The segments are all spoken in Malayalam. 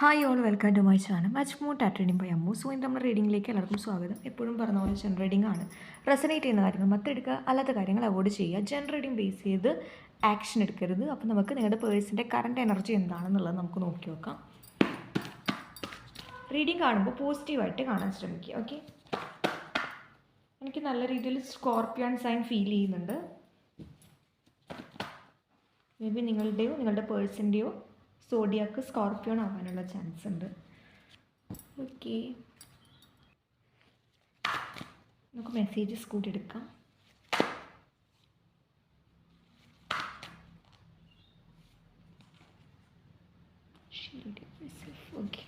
Hi all welcome to my channel much more tat reading by Ammu so ഇന്ന് നമ്മുടെ റീഡിംഗിലേക്ക് എല്ലാവർക്കും സ്വാഗതം. എപ്പോഴും പറഞ്ഞ പോലെ ജനറൽ റീഡിംഗ് ആണ്. റെസനേറ്റ് ചെയ്യുന്ന കാര്യങ്ങൾ മറ്റെടുക്കുക അല്ലാത്ത കാര്യങ്ങൾ അവോയ്ഡ് ചെയ്യുക. ജനറൽ റീഡിംഗ് ബേസ് ചെയ്ത് ആക്ഷൻ എടുക്കരുത്. അപ്പോൾ നമുക്ക് നിങ്ങളുടെ പേഴ്സിന്റെ കറണ്ട് എനർജി എന്താണെന്നുള്ളത് നമുക്ക് നോക്കി നോക്കാം. റീഡിംഗ് കാണുമ്പോൾ പോസിറ്റീവായിട്ട് കാണാൻ ശ്രമിക്കുക ഓക്കെ എനിക്ക് നല്ല രീതിയിൽ സ്കോർപ്പിയൻ സൈൻ ഫീൽ ചെയ്യുന്നുണ്ട്. മേ ബി നിങ്ങളുടെയോ നിങ്ങളുടെ പേഴ്സിന്റെയോ സോഡിയാക്ക് സ്കോർപ്പിയോൺ ആവാനുള്ള ചാൻസ് ഉണ്ട്. ഓക്കെ നമുക്ക് മെസ്സേജസ് കൂടി എടുക്കാം ഓക്കെ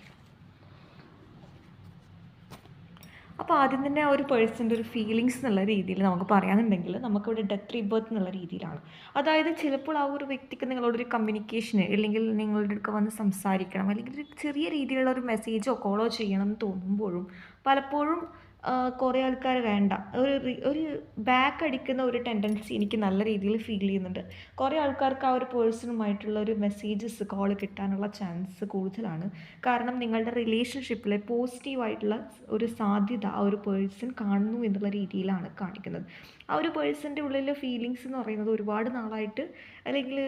അപ്പോൾ ആദ്യം തന്നെ ആ ഒരു പേഴ്സന്റെ ഒരു ഫീലിങ്സ് എന്നുള്ള രീതിയിൽ നമുക്ക് പറയാനുണ്ടെങ്കിൽ നമുക്കിവിടെ ഡെത്ത് റീബർത്ത് എന്നുള്ള രീതിയിലാണ്. അതായത് ചിലപ്പോൾ ആ ഒരു വ്യക്തിക്ക് നിങ്ങളോടൊരു കമ്മ്യൂണിക്കേഷൻ അല്ലെങ്കിൽ നിങ്ങളുടെ അടുക്ക വന്ന് സംസാരിക്കണം അല്ലെങ്കിൽ ഒരു ചെറിയ രീതിയിലുള്ള ഒരു മെസ്സേജോ കോളോ ചെയ്യണം എന്ന് തോന്നുമ്പോഴും പലപ്പോഴും കുറേ ആൾക്കാർ വേണ്ട. ഒരു ഒരു ബാക്ക് അടിക്കുന്ന ഒരു ടെൻഡൻസി എനിക്ക് നല്ല രീതിയിൽ ഫീൽ ചെയ്യുന്നുണ്ട്. കുറേ ആൾക്കാർക്ക് ആ ഒരു പേഴ്സണുമായിട്ടുള്ള ഒരു മെസ്സേജസ് കോൾ കിട്ടാനുള്ള ചാൻസ് കൂടുതലാണ്. കാരണം നിങ്ങളുടെ റിലേഷൻഷിപ്പിലെ പോസിറ്റീവായിട്ടുള്ള ഒരു സാധ്യത ആ ഒരു പേഴ്സൺ കാണുന്നു എന്നുള്ള രീതിയിലാണ് കാണിക്കുന്നത്. ആ ഒരു പേഴ്സന്റെ ഉള്ളിലെ ഫീലിങ്സ് എന്ന് പറയുന്നത് ഒരുപാട് നാളായിട്ട് അല്ലെങ്കിൽ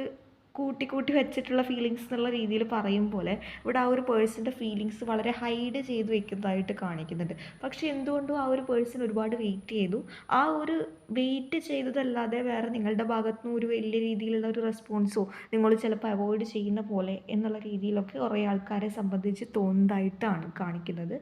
കൂട്ടി കൂട്ടി വെച്ചിട്ടുള്ള ഫീലിങ്സ് എന്നുള്ള രീതിയിൽ പറയും പോലെ ഇവിടെ ആ ഒരു പേഴ്സന്റെ ഫീലിങ്സ് വളരെ ഹൈഡ് ചെയ്ത് വെക്കുന്നതായിട്ട് കാണിക്കുന്നുണ്ട്. പക്ഷേ എന്തുകൊണ്ടും ആ ഒരു പേഴ്സൺ ഒരുപാട് വെയിറ്റ് ചെയ്തു. ആ ഒരു വെയിറ്റ് ചെയ്തതല്ലാതെ വേറെ നിങ്ങളുടെ ഭാഗത്തു നിന്ന് ഒരു വലിയ രീതിയിലുള്ള ഒരു റെസ്പോൺസോ നിങ്ങൾ ചിലപ്പോൾ അവോയ്ഡ് ചെയ്യുന്ന പോലെ എന്നുള്ള രീതിയിലൊക്കെ കുറേ ആൾക്കാരെ സംബന്ധിച്ച് തോന്നുന്നതായിട്ടാണ് കാണിക്കുന്നത്.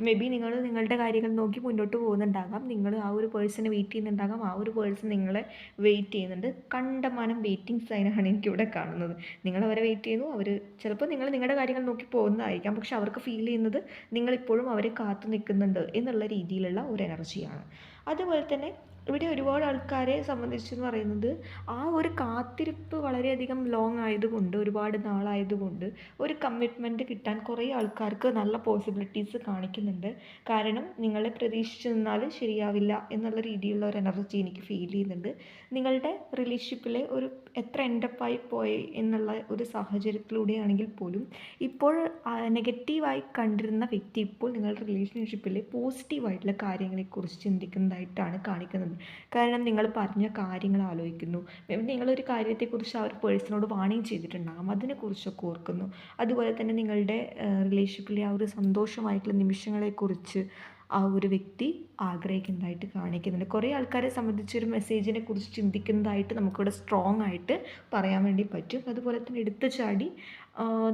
മേ ബി നിങ്ങൾ നിങ്ങളുടെ കാര്യങ്ങൾ നോക്കി മുന്നോട്ട് പോകുന്നുണ്ടാകാം. നിങ്ങൾ ആ ഒരു പേഴ്സണെ വെയിറ്റ് ചെയ്യുന്നുണ്ടാകാം. ആ ഒരു പേഴ്സൺ നിങ്ങളെ വെയിറ്റ് ചെയ്യുന്നുണ്ട്. കണ്ടമാനം വെയിറ്റിംഗ് സൈനാണ് എനിക്കിവിടെ കാണുന്നത്. നിങ്ങൾ അവരെ വെയിറ്റ് ചെയ്യുന്നു. അവർ ചിലപ്പോൾ നിങ്ങൾ നിങ്ങളുടെ കാര്യങ്ങൾ നോക്കി പോകുന്നതായിരിക്കാം. പക്ഷെ അവർക്ക് ഫീൽ ചെയ്യുന്നത് നിങ്ങളിപ്പോഴും അവരെ കാത്തു നിൽക്കുന്നുണ്ട് എന്നുള്ള രീതിയിലുള്ള ഒരു എനർജിയാണ് അതുപോലെ തന്നെ ഇവിടെ ഒരുപാട് ആൾക്കാരെ സംബന്ധിച്ചെന്ന് പറയുന്നത് ആ ഒരു കാത്തിരിപ്പ് വളരെയധികം ലോങ് ആയതുകൊണ്ട് ഒരുപാട് നാളായതുകൊണ്ട് ഒരു കമ്മിറ്റ്മെന്റ് കിട്ടാൻ കുറേ ആൾക്കാർക്ക് നല്ല പോസിബിലിറ്റീസ് കാണിക്കുന്നുണ്ട്. കാരണം നിങ്ങളെ പ്രതീക്ഷിച്ച് നിന്നാൽ ശരിയാവില്ല എന്നുള്ള രീതിയിലുള്ള ഒരു എനർജി എനിക്ക് ഫീൽ ചെയ്യുന്നുണ്ട്. നിങ്ങളുടെ റിലേഷൻഷിപ്പിലെ ഒരു എത്ര എൻഡപ്പായി പോയി എന്നുള്ള ഒരു സാഹചര്യത്തിലൂടെയാണെങ്കിൽ പോലും ഇപ്പോൾ നെഗറ്റീവായി കണ്ടിരുന്ന വ്യക്തി ഇപ്പോൾ നിങ്ങളുടെ റിലേഷൻഷിപ്പിലെ പോസിറ്റീവായിട്ടുള്ള കാര്യങ്ങളെക്കുറിച്ച് ചിന്തിക്കുന്നതായിട്ടാണ് കാണിക്കുന്നത്. കാരണം നിങ്ങൾ പറഞ്ഞ കാര്യങ്ങൾ ആലോചിക്കുന്നു. നിങ്ങളൊരു കാര്യത്തെക്കുറിച്ച് ആ ഒരു പേഴ്സണോട് വാണിംഗ് ചെയ്തിട്ടുണ്ടാകും അതിനെക്കുറിച്ചൊക്കെ ഓർക്കുന്നു. അതുപോലെ തന്നെ നിങ്ങളുടെ റിലേഷൻഷിപ്പിലെ ആ ഒരു സന്തോഷമായിട്ടുള്ള നിമിഷങ്ങളെക്കുറിച്ച് ആ ഒരു വ്യക്തി ആഗ്രഹിക്കുന്നതായിട്ട് കാണിക്കുന്നുണ്ട്. കുറേ ആൾക്കാരെ സംബന്ധിച്ച് ഒരു മെസ്സേജിനെ കുറിച്ച് ചിന്തിക്കുന്നതായിട്ട് നമുക്കിവിടെ സ്ട്രോങ് ആയിട്ട് പറയാൻ വേണ്ടി പറ്റും. അതുപോലെ തന്നെ എടുത്തു ചാടി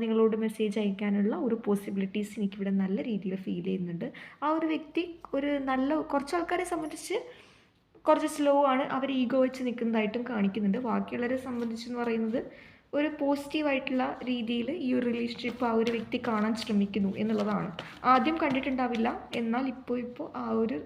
നിങ്ങളോട് മെസ്സേജ് അയക്കാനുള്ള ഒരു പോസിബിലിറ്റീസ് എനിക്കിവിടെ നല്ല രീതിയിൽ ഫീൽ ചെയ്യുന്നുണ്ട്. ആ ഒരു വ്യക്തി ഒരു നല്ല കുറച്ച് ആൾക്കാരെ സംബന്ധിച്ച് കുറച്ച് സ്ലോ ആണ്. അവർ ഈഗോ വെച്ച് നിൽക്കുന്നതായിട്ടും കാണിക്കുന്നുണ്ട്. ബാക്കിയുള്ളവരെ സംബന്ധിച്ചെന്ന് പറയുന്നത് ഒരു പോസിറ്റീവായിട്ടുള്ള രീതിയിൽ ഈ ഒരു റിലേഷൻഷിപ്പ് ആ ഒരു വ്യക്തി കാണാൻ ശ്രമിക്കുന്നു എന്നുള്ളതാണ്. ആദ്യം കണ്ടിട്ടുണ്ടാവില്ല. എന്നാൽ ഇപ്പോൾ ഇപ്പോൾ ആ ഒരു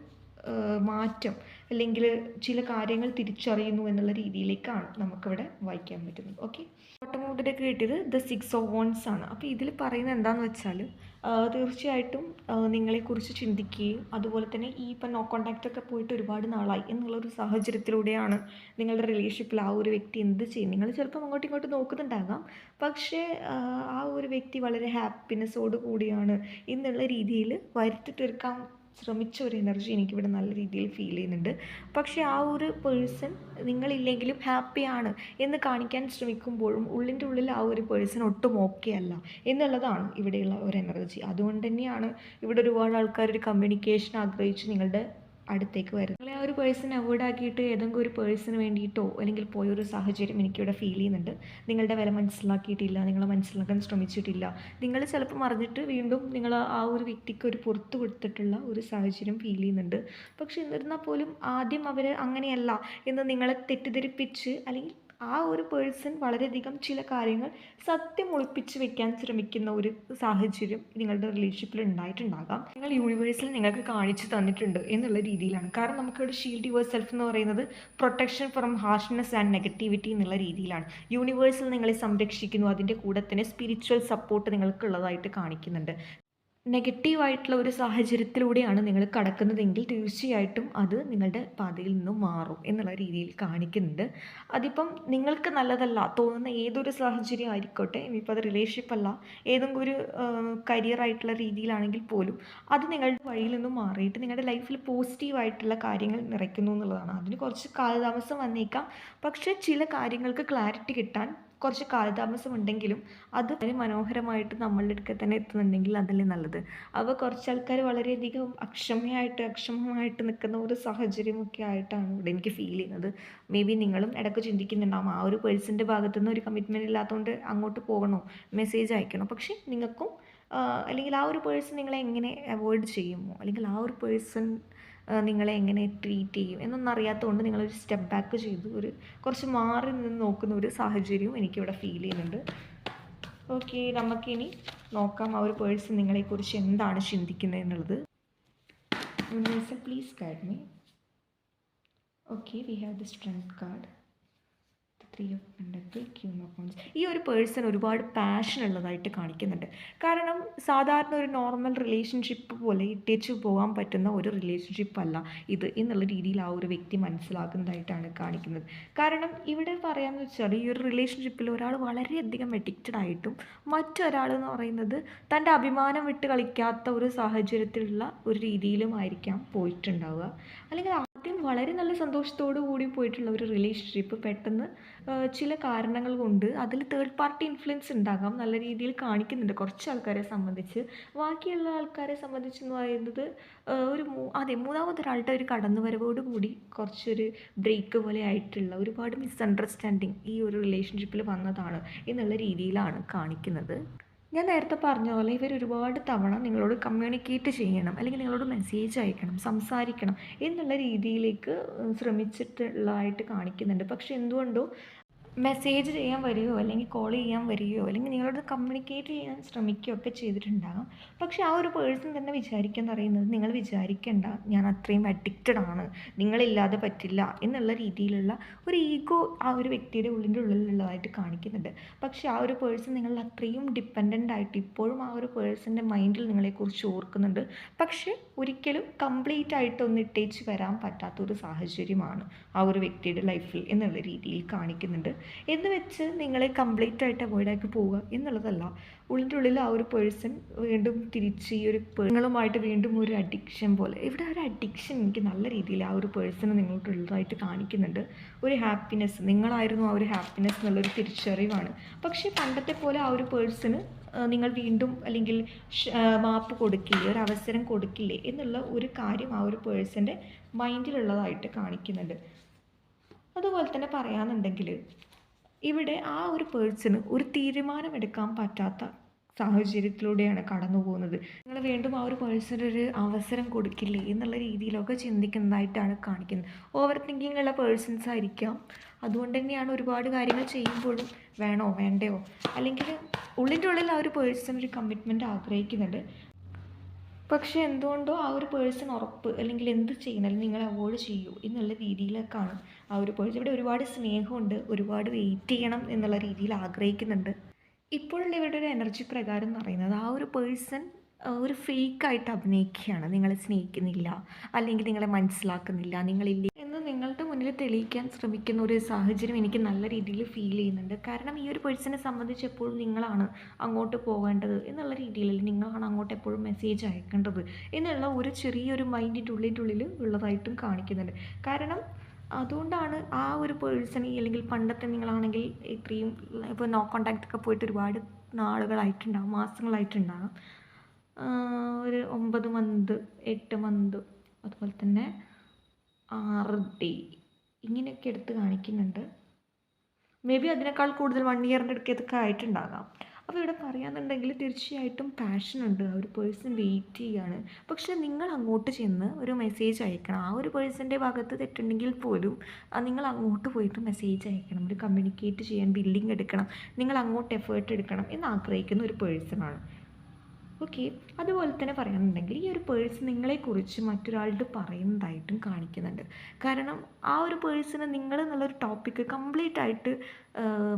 മാറ്റം അല്ലെങ്കിൽ ചില കാര്യങ്ങൾ തിരിച്ചറിയുന്നു എന്നുള്ള രീതിയിലേക്കാണ് നമുക്കിവിടെ വായിക്കാൻ പറ്റുന്നത്. ഓക്കെ ഓട്ടോമോട്ടിലേക്ക് കിട്ടിയത് ദ സിക്സ് ഓഫ് വോൺസ് ആണ്. അപ്പോൾ ഇതിൽ പറയുന്നത് എന്താണെന്ന് വെച്ചാൽ തീർച്ചയായിട്ടും നിങ്ങളെക്കുറിച്ച് ചിന്തിക്കുകയും അതുപോലെ തന്നെ ഈ ഇപ്പം നോ കോണ്ടാക്റ്റ് ഒക്കെ പോയിട്ട് ഒരുപാട് നാളായി എന്നുള്ളൊരു സാഹചര്യത്തിലൂടെയാണ് നിങ്ങളുടെ റിലേഷൻഷിപ്പിൽ ആ ഒരു വ്യക്തി എന്ത് ചെയ്യും. നിങ്ങൾ ചിലപ്പം അങ്ങോട്ടും ഇങ്ങോട്ടും നോക്കുന്നുണ്ടാകാം. പക്ഷേ ആ ഒരു വ്യക്തി വളരെ ഹാപ്പിനെസ്സോട് കൂടിയാണ് എന്നുള്ള രീതിയിൽ വരുത്തി തീർക്കാൻ ശ്രമിച്ച ഒരു എനർജി എനിക്കിവിടെ നല്ല രീതിയിൽ ഫീൽ ചെയ്യുന്നുണ്ട്. പക്ഷേ ആ ഒരു പേഴ്സൺ നിങ്ങളില്ലെങ്കിലും ഹാപ്പിയാണ് എന്ന് കാണിക്കാൻ ശ്രമിക്കുമ്പോഴും ഉള്ളിന്റെ ഉള്ളിൽ ആ ഒരു പേഴ്സൺ ഒട്ടും ഓക്കെ അല്ല എന്നുള്ളതാണ് ഇവിടെയുള്ള ഒരു എനർജി അതുകൊണ്ട് തന്നെയാണ് ഇവിടെ ഒരുപാട് ആൾക്കാർ ഒരു കമ്മ്യൂണിക്കേഷൻ ആഗ്രഹിച്ച് നിങ്ങളുടെ അടുത്തേക്ക് വരുന്നത്. നിങ്ങളെ ആ ഒരു പേഴ്സൺ അവോയ്ഡ് ആക്കിയിട്ട് ഏതെങ്കിലും ഒരു പേഴ്സണിന് വേണ്ടിയിട്ടോ അല്ലെങ്കിൽ പോയൊരു സാഹചര്യം എനിക്കിവിടെ ഫീൽ ചെയ്യുന്നുണ്ട്. നിങ്ങളുടെ വില മനസ്സിലാക്കിയിട്ടില്ല നിങ്ങളെ മനസ്സിലാക്കാൻ ശ്രമിച്ചിട്ടില്ല. നിങ്ങൾ ചിലപ്പോൾ മറിഞ്ഞിട്ട് വീണ്ടും നിങ്ങൾ ആ ഒരു വ്യക്തിക്ക് ഒരു പുറത്ത് കൊടുത്തിട്ടുള്ള ഒരു സാഹചര്യം ഫീൽ ചെയ്യുന്നുണ്ട്. പക്ഷെ എന്നിരുന്നാൽ പോലും ആദ്യം അവർ അങ്ങനെയല്ല എന്ന് നിങ്ങളെ തെറ്റിദ്ധരിപ്പിച്ച് അല്ലെങ്കിൽ ആ ഒരു പേഴ്സൺ വളരെയധികം ചില കാര്യങ്ങൾ സത്യം ഒളിപ്പിച്ച് വെക്കാൻ ശ്രമിക്കുന്ന ഒരു സാഹചര്യം നിങ്ങളുടെ റിലേഷൻഷിപ്പിൽ ഉണ്ടായിട്ടുണ്ടാകാം. നിങ്ങൾ യൂണിവേഴ്സിൽ നിങ്ങൾക്ക് കാണിച്ചു തന്നിട്ടുണ്ട് എന്നുള്ള രീതിയിലാണ്. കാരണം നമുക്കിവിടെ ഷീൽഡ് യുവർ സെൽഫ് എന്ന് പറയുന്നത് protection from harshness and negativity എന്നുള്ള രീതിയിലാണ്. യൂണിവേഴ്സിൽ നിങ്ങളെ സംരക്ഷിക്കുന്നു. അതിന്റെ കൂടെ തന്നെ സ്പിരിച്വൽ സപ്പോർട്ട് നിങ്ങൾക്കുള്ളതായിട്ട് കാണിക്കുന്നുണ്ട്. നെഗറ്റീവായിട്ടുള്ള ഒരു സാഹചര്യത്തിലൂടെയാണ് നിങ്ങൾ കടക്കുന്നതെങ്കിൽ തീർച്ചയായിട്ടും അത് നിങ്ങളുടെ പാതയിൽ നിന്നും മാറും എന്നുള്ള രീതിയിൽ കാണിക്കുന്നുണ്ട്. അതിപ്പം നിങ്ങൾക്ക് നല്ലതല്ല തോന്നുന്ന ഏതൊരു സാഹചര്യം ആയിക്കോട്ടെ ഇനിയിപ്പോൾ അത് റിലേഷൻഷിപ്പ് അല്ല ഏതെങ്കിലും ഒരു കരിയർ ആയിട്ടുള്ള രീതിയിലാണെങ്കിൽ പോലും അത് നിങ്ങളുടെ വഴിയിൽ നിന്നും മാറിയിട്ട് നിങ്ങളുടെ ലൈഫിൽ പോസിറ്റീവായിട്ടുള്ള കാര്യങ്ങൾ നിറയ്ക്കുന്നു എന്നുള്ളതാണ്. അതിന് കുറച്ച് കാലതാമസം വന്നേക്കാം പക്ഷേ ചില കാര്യങ്ങൾക്ക് ക്ലാരിറ്റി കിട്ടാൻ കുറച്ച് കാലതാമസം ഉണ്ടെങ്കിലും അത് വളരെ മനോഹരമായിട്ട് നമ്മളുടെ അടുക്കൽ തന്നെ എത്തുന്നുണ്ടെങ്കിൽ അതല്ലേ നല്ലത്. അവ കുറച്ച് ആൾക്കാർ വളരെയധികം അക്ഷമയായിട്ട് അക്ഷമമായിട്ട് നിൽക്കുന്ന ഒരു സാഹചര്യമൊക്കെ ആയിട്ടാണ് ഇവിടെ എനിക്ക് ഫീൽ ചെയ്യുന്നത്. മേ ബി നിങ്ങളും ഇടയ്ക്ക് ചിന്തിക്കുന്നുണ്ടാവും ആ ഒരു പേഴ്സന്റെ ഭാഗത്തു നിന്ന് ഒരു കമ്മിറ്റ്മെന്റ് ഇല്ലാത്തതുകൊണ്ട് അങ്ങോട്ട് പോകണോ? മെസ്സേജ് അയക്കണോ? പക്ഷേ നിങ്ങൾക്കും അല്ലെങ്കിൽ ആ ഒരു പേഴ്സൺ നിങ്ങളെ എങ്ങനെ അവോയ്ഡ് ചെയ്യുമോ? അല്ലെങ്കിൽ ആ ഒരു പേഴ്സൺ നിങ്ങളെ എങ്ങനെ ട്രീറ്റ് ചെയ്യും? എന്നൊന്നും അറിയാത്തതുകൊണ്ട് നിങ്ങളൊരു സ്റ്റെപ്പ് ബാക്ക് ചെയ്ത് ഒരു കുറച്ച് മാറി നിന്ന് നോക്കുന്ന ഒരു സാഹചര്യവും എനിക്കിവിടെ ഫീൽ ചെയ്യുന്നുണ്ട്. ഓക്കെ നമുക്കിനി നോക്കാം ആ ഒരു പേഴ്സൺ നിങ്ങളെക്കുറിച്ച് എന്താണ് ചിന്തിക്കുന്നത് എന്നുള്ളത്. Please guide me okay we have the strength card three of pentacle queen of ഈ ഒരു പേഴ്സൺ ഒരുപാട് പാഷൻ ഉള്ളതായിട്ട് കാണിക്കുന്നുണ്ട്. കാരണം സാധാരണ ഒരു നോർമൽ റിലേഷൻഷിപ്പ് പോലെ ഇട്ടേച്ച് പോകാൻ പറ്റുന്ന ഒരു റിലേഷൻഷിപ്പ് അല്ല ഇത് എന്നുള്ള രീതിയിൽ ആ ഒരു വ്യക്തി മനസ്സിലാക്കുന്നതായിട്ടാണ് കാണിക്കുന്നത്. കാരണം ഇവിടെ പറയാമെന്ന് വെച്ചാൽ ഈ ഒരു റിലേഷൻഷിപ്പിൽ ഒരാൾ വളരെയധികം അഡിക്റ്റഡ് ആയിട്ടും മറ്റൊരാൾ എന്ന് പറയുന്നത് തന്റെ അഭിമാനം വിട്ട് കളിക്കാത്ത ഒരു സാഹചര്യത്തിലുള്ള ഒരു രീതിയിലുമായിരിക്കാം പോയിട്ടുണ്ടാവുക. അല്ലെങ്കിൽ വളരെ നല്ല സന്തോഷത്തോടു കൂടി പോയിട്ടുള്ള ഒരു റിലേഷൻഷിപ്പ് പെട്ടെന്ന് ചില കാരണങ്ങൾ കൊണ്ട് അതിൽ തേർഡ് പാർട്ടി ഇൻഫ്ലുവൻസ് ഉണ്ടാകാം നല്ല രീതിയിൽ കാണിക്കുന്നുണ്ട്. കുറച്ച് ആൾക്കാരെ സംബന്ധിച്ച്. ബാക്കിയുള്ള ആൾക്കാരെ സംബന്ധിച്ചെന്ന് പറയുന്നത് ഒരു അതെ മൂന്നാമതൊരാളുടെ ഒരു കടന്നുവരവോട് കൂടി കുറച്ചൊരു ബ്രേക്ക് പോലെ ആയിട്ടുള്ള ഒരുപാട് മിസ്അണ്ടർസ്റ്റാൻഡിങ് ഈ ഒരു റിലേഷൻഷിപ്പിൽ വന്നതാണ് എന്നുള്ള രീതിയിലാണ് കാണിക്കുന്നത്. ഞാൻ നേരത്തെ പറഞ്ഞ പോലെ ഇവർ ഒരുപാട് തവണ നിങ്ങളോട് കമ്മ്യൂണിക്കേറ്റ് ചെയ്യണം അല്ലെങ്കിൽ നിങ്ങളോട് മെസ്സേജ് അയക്കണം സംസാരിക്കണം എന്നുള്ള രീതിയിലേക്ക് ശ്രമിച്ചിട്ടുള്ളതായിട്ട് കാണിക്കുന്നുണ്ട്. പക്ഷെ എന്തുകൊണ്ടോ മെസ്സേജ് ചെയ്യാൻ വരികയോ അല്ലെങ്കിൽ കോൾ ചെയ്യാൻ വരികയോ അല്ലെങ്കിൽ നിങ്ങളോട് കമ്മ്യൂണിക്കേറ്റ് ചെയ്യാൻ ശ്രമിക്കുകയോ ഒക്കെ ചെയ്തിട്ടുണ്ടാകാം. പക്ഷേ ആ ഒരു പേഴ്സൺ തന്നെ വിചാരിക്കുക എന്ന് പറയുന്നത് നിങ്ങൾ വിചാരിക്കേണ്ട ഞാൻ അത്രയും അഡിക്റ്റഡ് ആണ് നിങ്ങളില്ലാതെ പറ്റില്ല എന്നുള്ള രീതിയിലുള്ള ഒരു ഈഗോ ആ ഒരു വ്യക്തിയുടെ ഉള്ളിന്റെ ഉള്ളിലുള്ളതായിട്ട് കാണിക്കുന്നുണ്ട്. പക്ഷേ ആ ഒരു പേഴ്സൺ നിങ്ങൾ അത്രയും ഡിപ്പെൻഡന്റ് ആയിട്ട് ഇപ്പോഴും ആ ഒരു പേഴ്സന്റെ മൈൻഡിൽ നിങ്ങളെക്കുറിച്ച് ഓർക്കുന്നുണ്ട്. പക്ഷേ ഒരിക്കലും കംപ്ലീറ്റ് ആയിട്ട് ഒന്ന് ഇട്ടേച്ച് വരാൻ പറ്റാത്തൊരു സാഹചര്യമാണ് ആ ഒരു വ്യക്തിയുടെ ലൈഫിൽ എന്നുള്ള രീതിയിൽ കാണിക്കുന്നുണ്ട്. എന്ന് വെച്ച് നിങ്ങളെ കംപ്ലീറ്റ് ആയിട്ട് അവോയ്ഡ് ആക്കി പോവുക എന്നുള്ളതല്ല. ഉള്ളിന്റെ ഉള്ളിൽ ആ ഒരു പേഴ്സൺ വീണ്ടും തിരിച്ച് ഈ ഒരു നിങ്ങളുമായിട്ട് വീണ്ടും ഒരു അഡിക്ഷൻ പോലെ ഇവിടെ ഒരു അഡിക്ഷൻ എനിക്ക് നല്ല രീതിയിൽ ആ ഒരു പേഴ്സൺ നിങ്ങൾക്കുള്ളതായിട്ട് കാണിക്കുന്നുണ്ട്. ഒരു ഹാപ്പിനെസ് നിങ്ങളായിരുന്നു ആ ഒരു ഹാപ്പിനെസ് എന്നുള്ളൊരു തിരിച്ചറിവാണ്. പക്ഷേ പണ്ടത്തെ പോലെ ആ ഒരു പേഴ്സണ് നിങ്ങൾ വീണ്ടും അല്ലെങ്കിൽ മാപ്പ് കൊടുക്കില്ലേ ഒരു അവസരം കൊടുക്കില്ലേ എന്നുള്ള ഒരു കാര്യം ആ ഒരു പേഴ്സന്റെ മൈൻഡിലുള്ളതായിട്ട് കാണിക്കുന്നുണ്ട്. അതുപോലെ തന്നെ പറയാമെന്നുണ്ടെങ്കിൽ ഇവിടെ ആ ഒരു പേഴ്സണ് ഒരു തീരുമാനമെടുക്കാൻ പറ്റാത്ത സാഹചര്യത്തിലൂടെയാണ് കടന്നു പോകുന്നത് നിങ്ങൾ വീണ്ടും ആ ഒരു പേഴ്സൺ ഒരു അവസരം കൊടുക്കില്ലേ എന്നുള്ള രീതിയിലൊക്കെ ചിന്തിക്കുന്നതായിട്ടാണ് കാണിക്കുന്നത്. ഓവർ തിങ്കിങ് ഉള്ള പേഴ്സൺസ് ആയിരിക്കാം. അതുകൊണ്ട് തന്നെയാണ് ഒരുപാട് കാര്യങ്ങൾ ചെയ്യുമ്പോഴും വേണോ വേണ്ടയോ? അല്ലെങ്കിൽ ഉള്ളിന്റെ ഉള്ളിൽ ആ ഒരു പേഴ്സൺ ഒരു കമ്മിറ്റ്മെന്റ് ആഗ്രഹിക്കുന്നുണ്ട്. പക്ഷേ എന്തുകൊണ്ടോ ആ ഒരു പേഴ്സൺ ഉറപ്പ് അല്ലെങ്കിൽ എന്ത് ചെയ്യണം നിങ്ങൾ അവോയ്ഡ് ചെയ്യൂ എന്നുള്ള രീതിയിലേക്കാണ് ആ ഒരു പോയിന്റ് ഇവിടെ ഒരുപാട് സ്നേഹമുണ്ട്. ഒരുപാട് വെയിറ്റ് ചെയ്യണം എന്നുള്ള രീതിയിൽ ആഗ്രഹിക്കുന്നുണ്ട്. ഇപ്പോഴുള്ള ഇവരുടെ ഒരു എനർജി പ്രകാരം എന്ന് പറയുന്നത് ആ ഒരു പേഴ്സൺ ഒരു ഫേക്കായിട്ട് അഭിനയിക്കുകയാണ്. നിങ്ങളെ സ്നേഹിക്കുന്നില്ല. അല്ലെങ്കിൽ നിങ്ങളെ മനസ്സിലാക്കുന്നില്ല. നിങ്ങളില്ല എന്ന് നിങ്ങളുടെ മുന്നിൽ തെളിയിക്കാൻ ശ്രമിക്കുന്ന ഒരു സാഹചര്യം എനിക്ക് നല്ല രീതിയിൽ ഫീൽ ചെയ്യുന്നുണ്ട്. കാരണം ഈ ഒരു പേഴ്സണെ സംബന്ധിച്ച് എപ്പോഴും നിങ്ങളാണ് അങ്ങോട്ട് പോകേണ്ടത് എന്നുള്ള രീതിയിൽ നിങ്ങളാണ് അങ്ങോട്ട് എപ്പോഴും മെസ്സേജ് അയക്കേണ്ടത് എന്നുള്ള ഒരു ചെറിയൊരു മൈൻഡിന്റെ ഉള്ളിന്റെ ഉള്ളിൽ ഉള്ളതായിട്ടും കാണിക്കുന്നുണ്ട്. കാരണം അതുകൊണ്ടാണ് ആ ഒരു പേഴ്സണി അല്ലെങ്കിൽ പണ്ടത്തെ നിങ്ങളാണെങ്കിൽ ഇത്രയും ഇപ്പോൾ നോ കോണ്ടാക്റ്റ് ഒക്കെ പോയിട്ട് ഒരുപാട് നാളുകളായിട്ടുണ്ടാകും മാസങ്ങളായിട്ടുണ്ടാകും ഒരു ഒമ്പത് മന്ത് എട്ട് മന്ത് അതുപോലെ തന്നെ ആറ് ഡേ ഇങ്ങനെയൊക്കെ എടുത്ത് കാണിക്കുന്നുണ്ട്. മേ ബി അതിനേക്കാൾ കൂടുതൽ വൺ ഇയറിന്റെ അടുക്കത്തൊക്കെ ആയിട്ടുണ്ടാകാം. അപ്പോൾ ഇവിടെ പറയാന്നുണ്ടെങ്കിൽ തീർച്ചയായിട്ടും പാഷൻ ഉണ്ട്. ആ ഒരു പേഴ്സൺ വെയിറ്റ് ചെയ്യുകയാണ് പക്ഷേ നിങ്ങൾ അങ്ങോട്ട് ചെന്ന് ഒരു മെസ്സേജ് അയക്കണം. ആ ഒരു പേഴ്സന്റെ ഭാഗത്ത് തെറ്റുണ്ടെങ്കിൽ പോലും നിങ്ങൾ അങ്ങോട്ട് പോയിട്ട് മെസ്സേജ് അയക്കണം. ഒരു കമ്മ്യൂണിക്കേറ്റ് ചെയ്യാൻ ബില്ലിംഗ് എടുക്കണം. നിങ്ങൾ അങ്ങോട്ട് എഫേർട്ട് എടുക്കണം എന്ന് ആഗ്രഹിക്കുന്ന ഒരു പേഴ്സണാണ് ഓക്കെ അതുപോലെ തന്നെ പറയുന്നുണ്ടെങ്കിൽ ഈ ഒരു പേഴ്സ് നിങ്ങളെക്കുറിച്ച് മറ്റൊരാളുടെ പറയുന്നതായിട്ടും കാണിക്കുന്നുണ്ട്. കാരണം ആ ഒരു പേഴ്സണ് നിങ്ങൾ എന്നുള്ളൊരു ടോപ്പിക്ക് കംപ്ലീറ്റ് ആയിട്ട്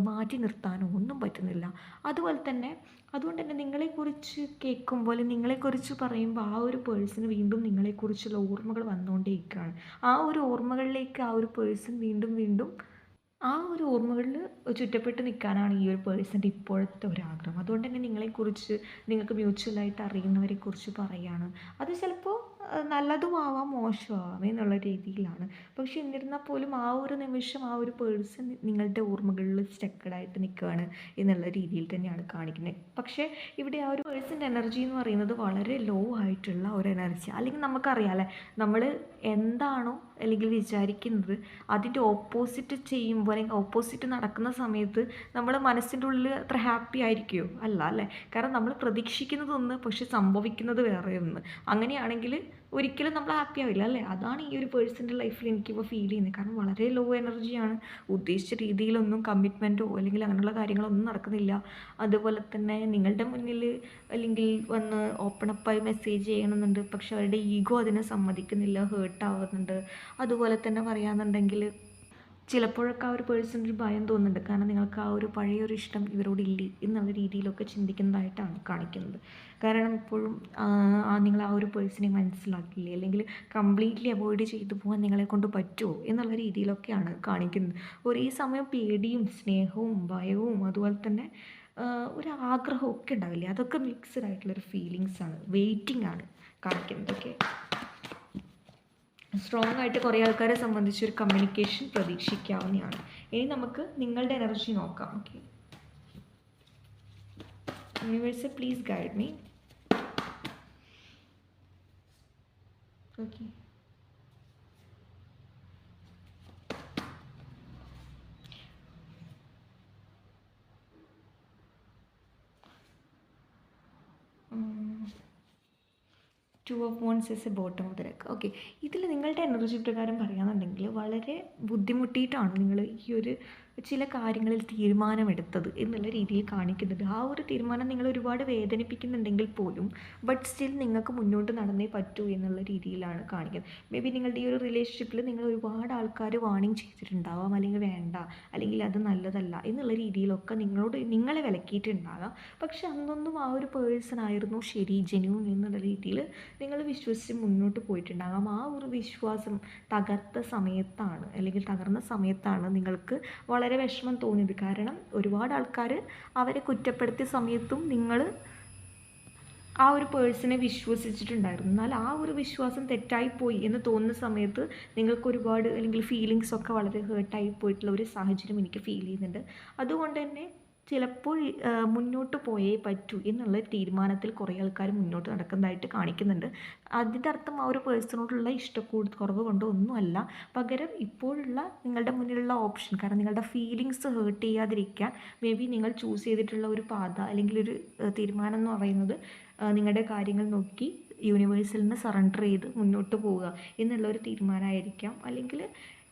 മാറ്റി നിർത്താനോ ഒന്നും പറ്റുന്നില്ല. അതുപോലെ തന്നെ അതുകൊണ്ട് തന്നെ നിങ്ങളെക്കുറിച്ച് കേൾക്കുമ്പോൾ നിങ്ങളെക്കുറിച്ച് പറയുമ്പോൾ ആ ഒരു പേഴ്സണ് വീണ്ടും നിങ്ങളെക്കുറിച്ചുള്ള ഓർമ്മകൾ വന്നുകൊണ്ടേയിരിക്കുകയാണ്. ആ ഒരു ഓർമ്മകളിലേക്ക് ആ ഒരു പേഴ്സൺ വീണ്ടും വീണ്ടും ആ ഒരു ഓർമ്മകളിൽ ചുറ്റപ്പെട്ട് നിൽക്കാനാണ് ഈ ഒരു പേഴ്സന്റെ ഇപ്പോഴത്തെ ഒരു ആഗ്രഹം. അതുകൊണ്ട് തന്നെ നിങ്ങളെക്കുറിച്ച് നിങ്ങൾക്ക് മ്യൂച്വലായിട്ട് അറിയുന്നവരെക്കുറിച്ച് പറയുകയാണ് അത് ചിലപ്പോൾ നല്ലതുമാവാം മോശമാവാം എന്നുള്ള രീതിയിലാണ്. പക്ഷെ എന്നിരുന്നാൽ പോലും ആ ഒരു നിമിഷം ആ ഒരു പേഴ്സൺ നിങ്ങളുടെ ഓർമ്മകളിൽ സ്റ്റക്കഡായിട്ട് നിൽക്കുകയാണ് എന്നുള്ള രീതിയിൽ തന്നെയാണ് കാണിക്കുന്നത്. പക്ഷേ ഇവിടെ ആ ഒരു പേഴ്സന്റെ എനർജി എന്ന് പറയുന്നത് വളരെ ലോ ആയിട്ടുള്ള ഒരു എനർജി. അല്ലെങ്കിൽ നമുക്കറിയാമല്ലേ നമ്മൾ എന്താണോ അല്ലെങ്കിൽ വിചാരിക്കുന്നത് അതിന്റെ ഓപ്പോസിറ്റ് ചെയ്യുമ്പോൾ അല്ലെങ്കിൽ ഓപ്പോസിറ്റ് നടക്കുന്ന സമയത്ത് നമ്മൾ മനസ്സിന്റെ ഉള്ളിൽ അത്ര ഹാപ്പി ആയിരിക്കുമോ? അല്ല അല്ലേ? കാരണം നമ്മൾ പ്രതീക്ഷിക്കുന്നതൊന്ന് പക്ഷെ സംഭവിക്കുന്നത് വേറെ ഒന്ന് അങ്ങനെയാണെങ്കിൽ ഒരിക്കലും നമ്മൾ ഹാപ്പി ആവില്ല അല്ലേ? അതാണ് ഈ ഒരു പേഴ്സന്റെ ലൈഫിൽ എനിക്കിപ്പോൾ ഫീൽ ചെയ്യുന്നത്. കാരണം വളരെ ലോ എനർജിയാണ് ഉദ്ദേശിച്ച രീതിയിലൊന്നും കമ്മിറ്റ്മെന്റോ അല്ലെങ്കിൽ അങ്ങനെയുള്ള കാര്യങ്ങളൊന്നും നടക്കുന്നില്ല. അതുപോലെ തന്നെ നിങ്ങളുടെ മുന്നിൽ അല്ലെങ്കിൽ വന്ന് ഓപ്പൺ അപ്പായി മെസ്സേജ് ചെയ്യണമെന്നുണ്ട്. പക്ഷെ അവരുടെ ഈഗോ അതിനെ സമ്മതിക്കുന്നില്ല ഹേർട്ട് ആവുന്നുണ്ട്. അതുപോലെ തന്നെ പറയാന്നുണ്ടെങ്കിൽ ചിലപ്പോഴൊക്കെ ആ ഒരു പേഴ്സണിന് ഒരു ഭയം തോന്നുന്നുണ്ട്. കാരണം നിങ്ങൾക്ക് ആ ഒരു പഴയൊരു ഇഷ്ടം ഇവരോട് ഇല്ലേ എന്നുള്ള രീതിയിലൊക്കെ ചിന്തിക്കുന്നതായിട്ടാണ് കാണിക്കുന്നത്. കാരണം ഇപ്പോഴും നിങ്ങൾ ആ ഒരു പേഴ്സണെ മനസ്സിലാക്കില്ലേ? അല്ലെങ്കിൽ കംപ്ലീറ്റ്ലി അവോയ്ഡ് ചെയ്തു പോകാൻ നിങ്ങളെ കൊണ്ട് പറ്റുമോ എന്നുള്ള രീതിയിലൊക്കെയാണ് കാണിക്കുന്നത്. ഒരേ സമയം പേടിയും സ്നേഹവും ഭയവും അതുപോലെ തന്നെ ഒരു ആഗ്രഹം ഒക്കെ ഉണ്ടാവില്ലേ? അതൊക്കെ മിക്സ്ഡ് ആയിട്ടുള്ളൊരു ഫീലിങ്സ് ആണ്. വെയിറ്റിംഗ് ആണ് കാണിക്കുന്നത്. ഓക്കെ സ്ട്രോങ് ആയിട്ട് കുറേ ആൾക്കാരെ സംബന്ധിച്ച് ഒരു കമ്മ്യൂണിക്കേഷൻ പ്രതീക്ഷിക്കാവുന്നതാണ്. ഇനി നമുക്ക് നിങ്ങളുടെ എനർജി നോക്കാം. Okay universe please guide me okay two of wands is a bottom of okay ഇതിൽ നിങ്ങളുടെ എനർജി പ്രകാരം പറയുകയാണെന്നുണ്ടെങ്കിൽ വളരെ ബുദ്ധിമുട്ടിയിട്ടാണ് നിങ്ങൾ ഈ ഒരു ചില കാര്യങ്ങളിൽ തീരുമാനമെടുത്തത് എന്നുള്ള രീതിയിൽ കാണിക്കുന്നുണ്ട്. ആ ഒരു തീരുമാനം നിങ്ങൾ ഒരുപാട് വേദനിപ്പിക്കുന്നുണ്ടെങ്കിൽ പോലും ബട്ട് സ്റ്റിൽ നിങ്ങൾക്ക് മുന്നോട്ട് നടന്നേ പറ്റൂ എന്നുള്ള രീതിയിലാണ് കാണിക്കുന്നത്. മേ ബി നിങ്ങളുടെ ഈ ഒരു റിലേഷൻഷിപ്പിൽ നിങ്ങൾ ഒരുപാട് ആൾക്കാർ വാണിംഗ് ചെയ്തിട്ടുണ്ടാവാം അല്ലെങ്കിൽ വേണ്ട അല്ലെങ്കിൽ അത് നല്ലതല്ല എന്നുള്ള രീതിയിലൊക്കെ നിങ്ങളോട് നിങ്ങളെ വിലക്കിയിട്ടുണ്ടാകാം. പക്ഷെ അന്നൊന്നും ആ ഒരു പേഴ്സൺ ആയിരുന്നു ശരി ജെന്യൂൻ എന്നുള്ള രീതിയിൽ നിങ്ങൾ വിശ്വസിച്ച് മുന്നോട്ട് പോയിട്ടുണ്ടാകാം. ആ ഒരു വിശ്വാസം തകർത്ത സമയത്താണ് അല്ലെങ്കിൽ തകർന്ന സമയത്താണ് നിങ്ങൾക്ക് വളരെ വിഷമം തോന്നിയത്. കാരണം ഒരുപാട് ആൾക്കാർ അവരെ കുറ്റപ്പെടുത്തിയ സമയത്തും നിങ്ങൾ ആ ഒരു പേഴ്സണെ വിശ്വസിച്ചിട്ടുണ്ടായിരുന്നു. എന്നാൽ ആ ഒരു വിശ്വാസം തെറ്റായിപ്പോയി എന്ന് തോന്നുന്ന സമയത്ത് നിങ്ങൾക്ക് ഒരുപാട് അല്ലെങ്കിൽ ഫീലിങ്സൊക്കെ വളരെ ഹേർട്ടായി പോയിട്ടുള്ള ഒരു സാഹചര്യം എനിക്ക് ഫീൽ ചെയ്യുന്നുണ്ട്. അതുകൊണ്ട് തന്നെ ചിലപ്പോൾ മുന്നോട്ട് പോയേ പറ്റൂ എന്നുള്ള തീരുമാനത്തിൽ കുറേ ആൾക്കാർ മുന്നോട്ട് നടക്കുന്നതായിട്ട് കാണിക്കുന്നുണ്ട്. അതിന്റെ അർത്ഥം ആ ഒരു പേഴ്സണോടുള്ള ഇഷ്ടക്കൂട് കുറവ് കൊണ്ടോ ഒന്നുമല്ല. പകരം ഇപ്പോഴുള്ള നിങ്ങളുടെ മുന്നിലുള്ള ഓപ്ഷൻ കാരണം നിങ്ങളുടെ ഫീലിങ്സ് ഹേർട്ട് ചെയ്യാതിരിക്കാൻ മേ ബി നിങ്ങൾ ചൂസ് ചെയ്തിട്ടുള്ള ഒരു പാത അല്ലെങ്കിൽ ഒരു തീരുമാനം എന്ന് പറയുന്നത് നിങ്ങളുടെ കാര്യങ്ങൾ നോക്കി യൂണിവേഴ്സിൽ നിന്ന് സറണ്ടർ ചെയ്ത് മുന്നോട്ട് പോവുക എന്നുള്ള ഒരു തീരുമാനമായിരിക്കാം. അല്ലെങ്കിൽ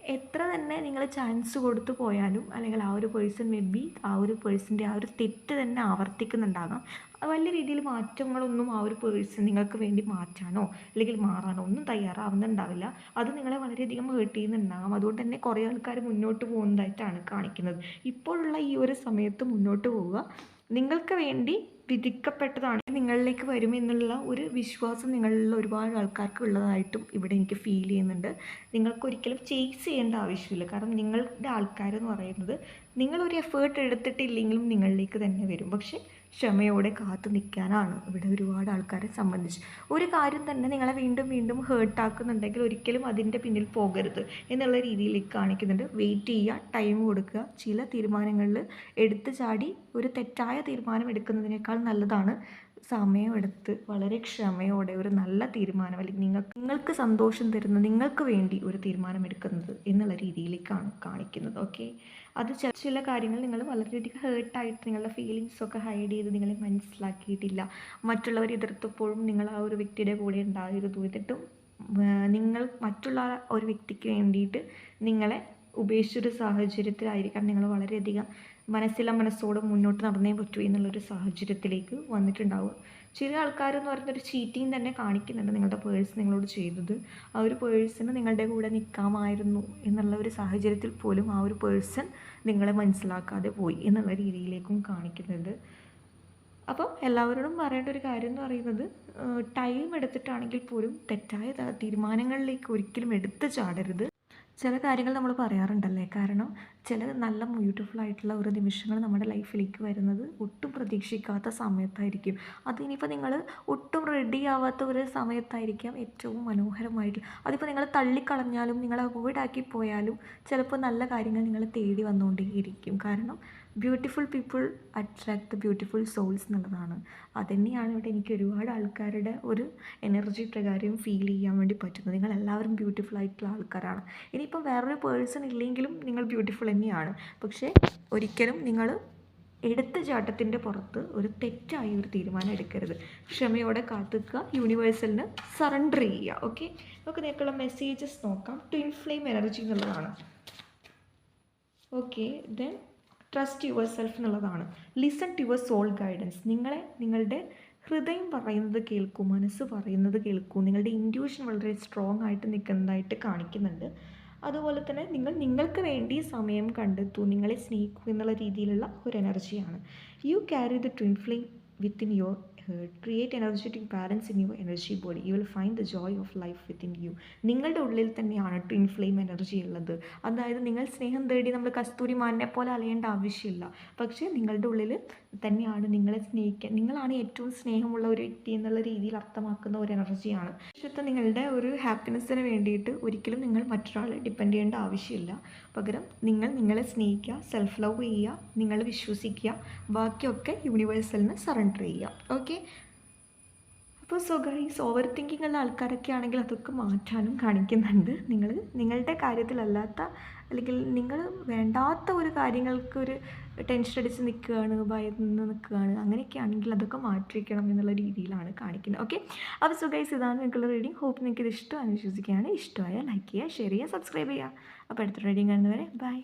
എത്ര തന്നെ നിങ്ങൾ ചാൻസ് കൊടുത്തു പോയാലും അല്ലെങ്കിൽ ആ ഒരു പേഴ്സൺ മേ ബി ആ ഒരു പേഴ്സന്റെ ആ ഒരു തെറ്റ് തന്നെ ആവർത്തിക്കുന്നുണ്ടാകാം. വലിയ രീതിയിൽ മാറ്റങ്ങളൊന്നും ആ ഒരു പേഴ്സൺ നിങ്ങൾക്ക് വേണ്ടി മാറ്റാനോ അല്ലെങ്കിൽ മാറാനോ ഒന്നും തയ്യാറാവുന്നുണ്ടാവില്ല. അത് നിങ്ങളെ വളരെയധികം ഹേർട്ട് ചെയ്യുന്നുണ്ടാകാം അതുകൊണ്ട് തന്നെ കുറേ ആൾക്കാർ മുന്നോട്ട് പോകുന്നതായിട്ടാണ് കാണിക്കുന്നത്. ഇപ്പോഴുള്ള ഈ ഒരു സമയത്ത് മുന്നോട്ട് പോവുക. നിങ്ങൾക്ക് വേണ്ടി വിധിക്കപ്പെട്ടതാണ് നിങ്ങളിലേക്ക് വരുമെന്നുള്ള ഒരു വിശ്വാസം നിങ്ങളിൽ ഒരുപാട് ആൾക്കാർക്ക് ഉള്ളതായിട്ടും ഇവിടെ എനിക്ക് ഫീൽ ചെയ്യുന്നുണ്ട്. നിങ്ങൾക്കൊരിക്കലും ചേസ് ചെയ്യേണ്ട ആവശ്യമില്ല. കാരണം നിങ്ങളുടെ ആൾക്കാരെന്ന് പറയുന്നത് നിങ്ങളൊരു എഫേർട്ട് എടുത്തിട്ടില്ലെങ്കിലും നിങ്ങളിലേക്ക് തന്നെ വരും. പക്ഷേ ക്ഷമയോടെ കാത്തു നിൽക്കാനാണ് ഇവിടെ ഒരുപാട് ആൾക്കാരെ സംബന്ധിച്ച്. ഒരു കാര്യം തന്നെ നിങ്ങളെ വീണ്ടും വീണ്ടും ഹേർട്ടാക്കുന്നുണ്ടെങ്കിൽ ഒരിക്കലും അതിന്റെ പിന്നിൽ പോകരുത് എന്നുള്ള രീതിയിലേക്ക് കാണിക്കുന്നുണ്ട്. വെയിറ്റ് ചെയ്യുക ടൈം കൊടുക്കുക. ചില തീരുമാനങ്ങളിൽ എടുത്തു ചാടി ഒരു തെറ്റായ തീരുമാനം എടുക്കുന്നതിനേക്കാൾ നല്ലതാണ്. സമയമെടുത്ത് വളരെ ക്ഷമയോടെ ഒരു നല്ല തീരുമാനം അല്ലെങ്കിൽ നിങ്ങൾക്ക് നിങ്ങൾക്ക് സന്തോഷം തരുന്ന നിങ്ങൾക്ക് വേണ്ടി ഒരു തീരുമാനം എടുക്കുന്നത് എന്നുള്ള രീതിയിലേക്കാണ് കാണിക്കുന്നത്. ഓക്കെ അത് ചില ചില കാര്യങ്ങൾ നിങ്ങൾ വളരെയധികം ഹേർട്ടായിട്ട് നിങ്ങളുടെ ഫീലിങ്സൊക്കെ ഹൈഡ് ചെയ്ത് നിങ്ങളെ മനസ്സിലാക്കിയിട്ടില്ല. മറ്റുള്ളവർ എതിർത്തപ്പോഴും നിങ്ങൾ ആ ഒരു വ്യക്തിയുടെ കൂടെ ഉണ്ടായിരുന്നു എന്നിട്ടും നിങ്ങൾ മറ്റുള്ള ഒരു വ്യക്തിക്ക് വേണ്ടിയിട്ട് നിങ്ങളെ ഉപേക്ഷിച്ചൊരു സാഹചര്യത്തിലായിരിക്കാം. നിങ്ങൾ വളരെയധികം മനസ്സില മനസ്സോടെ മുന്നോട്ട് നടന്നേ പറ്റൂ എന്നുള്ളൊരു സാഹചര്യത്തിലേക്ക് വന്നിട്ടുണ്ടാവും ചില ആൾക്കാരെന്ന് പറയുന്നൊരു ചീറ്റിങ് തന്നെ കാണിക്കുന്നുണ്ട് നിങ്ങളുടെ പേഴ്സ് നിങ്ങളോട് ചെയ്തത്. ആ ഒരു പേഴ്സണ് നിങ്ങളുടെ കൂടെ നിൽക്കാമായിരുന്നു എന്നുള്ള ഒരു സാഹചര്യത്തിൽ പോലും ആ ഒരു പേഴ്സൺ നിങ്ങളെ മനസ്സിലാക്കാതെ പോയി എന്നുള്ള രീതിയിലേക്കും കാണിക്കുന്നുണ്ട്. അപ്പം എല്ലാവരോടും പറയേണ്ട ഒരു കാര്യം എന്ന് പറയുന്നത് ടൈം എടുത്തിട്ടാണെങ്കിൽ പോലും തെറ്റായ തീരുമാനങ്ങളിലേക്ക് ഒരിക്കലും എടുത്തു ചാടരുത്. ചില കാര്യങ്ങൾ നമ്മൾ പറയാറുണ്ടല്ലേ? കാരണം ചില നല്ല ബ്യൂട്ടിഫുൾ ആയിട്ടുള്ള ഒരു നിമിഷങ്ങൾ നമ്മുടെ ലൈഫിലേക്ക് വരുന്നത് ഒട്ടും പ്രതീക്ഷിക്കാത്ത സമയത്തായിരിക്കും. അത് ഇനിയിപ്പോൾ നിങ്ങൾ ഒട്ടും റെഡി ആവാത്ത ഒരു സമയത്തായിരിക്കാം ഏറ്റവും മനോഹരമായിട്ട് അതിപ്പോൾ നിങ്ങൾ തള്ളിക്കളഞ്ഞാലും നിങ്ങൾ അവോയ്ഡ് ആക്കി പോയാലും ചിലപ്പോൾ നല്ല കാര്യങ്ങൾ നിങ്ങൾ തേടി വന്നുകൊണ്ടേയിരിക്കും. കാരണം beautiful people attract beautiful souls എന്നുള്ളതാണ്. അതുതന്നെയാണ് ഇവിടെ എനിക്ക് ഒരുപാട് ആൾക്കാരുടെ ഒരു എനർജി പ്രകാരം ഫീൽ ചെയ്യാൻ വേണ്ടി പറ്റുന്നത്. നിങ്ങൾ എല്ലാവരും ബ്യൂട്ടിഫുൾ ആയിട്ടുള്ള ആൾക്കാരാണ്. ഇനിയിപ്പോൾ വേറൊരു പേഴ്സൺ ഇല്ലെങ്കിലും നിങ്ങൾ ബ്യൂട്ടിഫുൾ തന്നെയാണ്. പക്ഷേ ഒരിക്കലും നിങ്ങൾ എടുത്ത ചാട്ടത്തിന്റെ പുറത്ത് ഒരു തെറ്റായി ഒരു തീരുമാനം എടുക്കരുത്. ക്ഷമയോടെ കാത്തുക്കുക യൂണിവേഴ്സലിന് സറണ്ടർ ചെയ്യുക ഓക്കെ നമുക്ക് നിങ്ങൾക്കുള്ള മെസ്സേജസ് നോക്കാം. ട്വിൻ ഫ്ലെയിം എനർജി എന്നുള്ളതാണ്. Okay then trust yourself എന്നുള്ളതാണ്. Listen to your soul guidance നിങ്ങളെ നിങ്ങളുടെ ഹൃദയം പറയുന്നത് കേൾക്കൂ മനസ്സ് പറയുന്നത് കേൾക്കൂ നിങ്ങളുടെ ഇന്റ്യൂഷൻ വളരെ സ്ട്രോങ് ആയിട്ട് നിൽക്കുന്നതായിട്ട് കാണിക്കുന്നുണ്ട്. അതുപോലെ തന്നെ നിങ്ങൾ നിങ്ങൾക്ക് വേണ്ടി സമയം കണ്ടെത്തൂ. നിങ്ങളെ സ്നേഹിക്കൂ എന്നുള്ള രീതിയിലുള്ള ഒരു എനർജിയാണ് you carry the twin flame within your create energetic balance in your energy body you will find the joy of life within you നിങ്ങളുടെ ഉള്ളിൽ തന്നെയാണ് ട്വിൻ ഫ്ലെയിം എനർജി ഉള്ളത്. അതായത് നിങ്ങൾ സ്നേഹം തേടി നമ്മൾ കസ്തൂരി മാനിനെ പോലെ അലയേണ്ട ആവശ്യമില്ല. പക്ഷേ നിങ്ങളുടെ ഉള്ളിൽ തന്നെയാണ് നിങ്ങളെ സ്നേഹിക്കാൻ നിങ്ങളാണ് ഏറ്റവും സ്നേഹമുള്ള ഒരു വ്യക്തി എന്നുള്ള രീതിയിൽ അർത്ഥമാക്കുന്ന ഒരു എനർജിയാണ്. പക്ഷേ നിങ്ങളുടെ ഒരു ഹാപ്പിനെസ്സിന് വേണ്ടിയിട്ട് ഒരിക്കലും നിങ്ങൾ മറ്റൊരാളെ ഡിപ്പെൻഡ് ചെയ്യേണ്ട ആവശ്യമില്ല. പകരം നിങ്ങൾ നിങ്ങളെ സ്നേഹിക്കുക സെൽഫ് ലവ് ചെയ്യുക നിങ്ങൾ വിശ്വസിക്കുക ബാക്കിയൊക്കെ യൂണിവേഴ്സലിന് സറണ്ടർ ചെയ്യുക. ഓക്കെ അപ്പോൾ സോ ഗൈസ് ഓവർ തിങ്കിങ് ഉള്ള ആൾക്കാരൊക്കെ ആണെങ്കിൽ അതൊക്കെ മാറ്റാനും കാണിക്കുന്നുണ്ട്. നിങ്ങൾ നിങ്ങളുടെ കാര്യത്തിലല്ലാത്ത അല്ലെങ്കിൽ നിങ്ങൾ വേണ്ടാത്ത ഒരു കാര്യങ്ങൾക്ക് ഒരു ടെൻഷൻ അടിച്ച് നിൽക്കുകയാണ് ഭയന്ന് നിൽക്കുകയാണ് അങ്ങനെയൊക്കെ ആണെങ്കിൽ അതൊക്കെ മാറ്റിവെക്കണം എന്നുള്ള രീതിയിലാണ് കാണിക്കുന്നത്. ഓക്കെ അപ്പോൾ സോ ഗൈസ് ഇതാണ് നിങ്ങൾക്കുള്ള റീഡിങ് ഹോപ്പ് നിങ്ങൾക്ക് ഇത് ഇഷ്ടമാണ് വിശ്വസിക്കുകയാണ്. ഇഷ്ടമായ ലൈക്ക് ചെയ്യുക ഷെയർ ചെയ്യുക സബ്സ്ക്രൈബ് ചെയ്യുക. അപ്പോൾ അടുത്ത റീഡിങ് കാണുന്നവരെ ബൈ